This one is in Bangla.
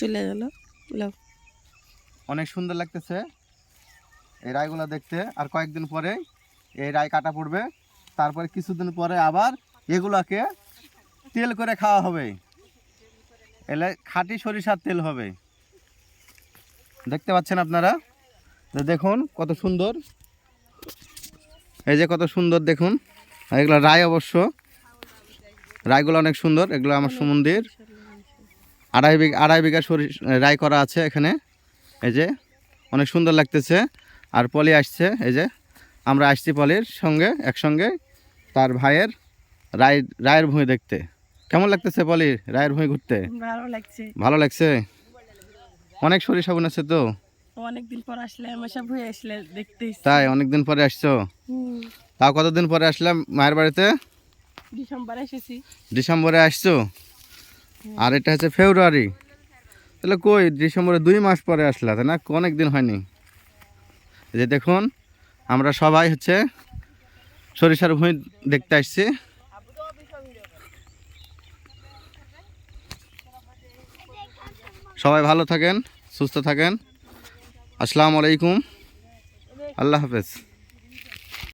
চলে গেল। অনেক সুন্দর লাগতেছে। এই রায়গুলো দেখতে। আর কয়েকদিন পরে এই রায় কাটা পড়বে। তারপরে কিছুদিন পরে আবার এগুলাকে তেল করে খাওয়া হবে। এলে খাঁটি সরিষার তেল হবে। দেখতে পাচ্ছেন আপনারা? দেখুন কত সুন্দর। এই যে কত সুন্দর দেখুন। এগুলো রায় অবশ্য। রায়গুলো অনেক সুন্দর। এগুলো আমার সুমন্দির। আড়াই বিঘা আড়াই বিঘা সরি রায় করা আছে এখানে। এই যে অনেক সুন্দর লাগতেছে। আর পলি আসছে এই যে আমরা আসছি পলির সঙ্গে একসঙ্গে তার ভাইয়ের রায় রায়ের ভূমি দেখতে। কেমন লাগতেছে পলি রায়ের ভূমি ঘুরতে? ভালো লাগছে। ভালো লাগছে? অনেক সরিষা বুন আছে তো? অনেকদিন পর আসলে আমার সব হয়ে আসলে দেখতে। তাই অনেকদিন পরে আসছো? তাও কতদিন পরে আসলাম মায়ের বাড়িতে? ডিসেম্বর এসেছি। ডিসেম্বরে আসছো? আর এটা হচ্ছে ফেব্রুয়ারি। তাহলে কই ডিসেম্বরে দুই মাস পরে আসলা, তাই না? অনেক দিন হয়নি। যে দেখুন, আমরা সবাই হচ্ছে সরিষার ভূমি দেখতে আসছি। সবাই ভালো থাকেন, সুস্থ থাকেন। আসসালামু আলাইকুম। আল্লাহ হাফেজ।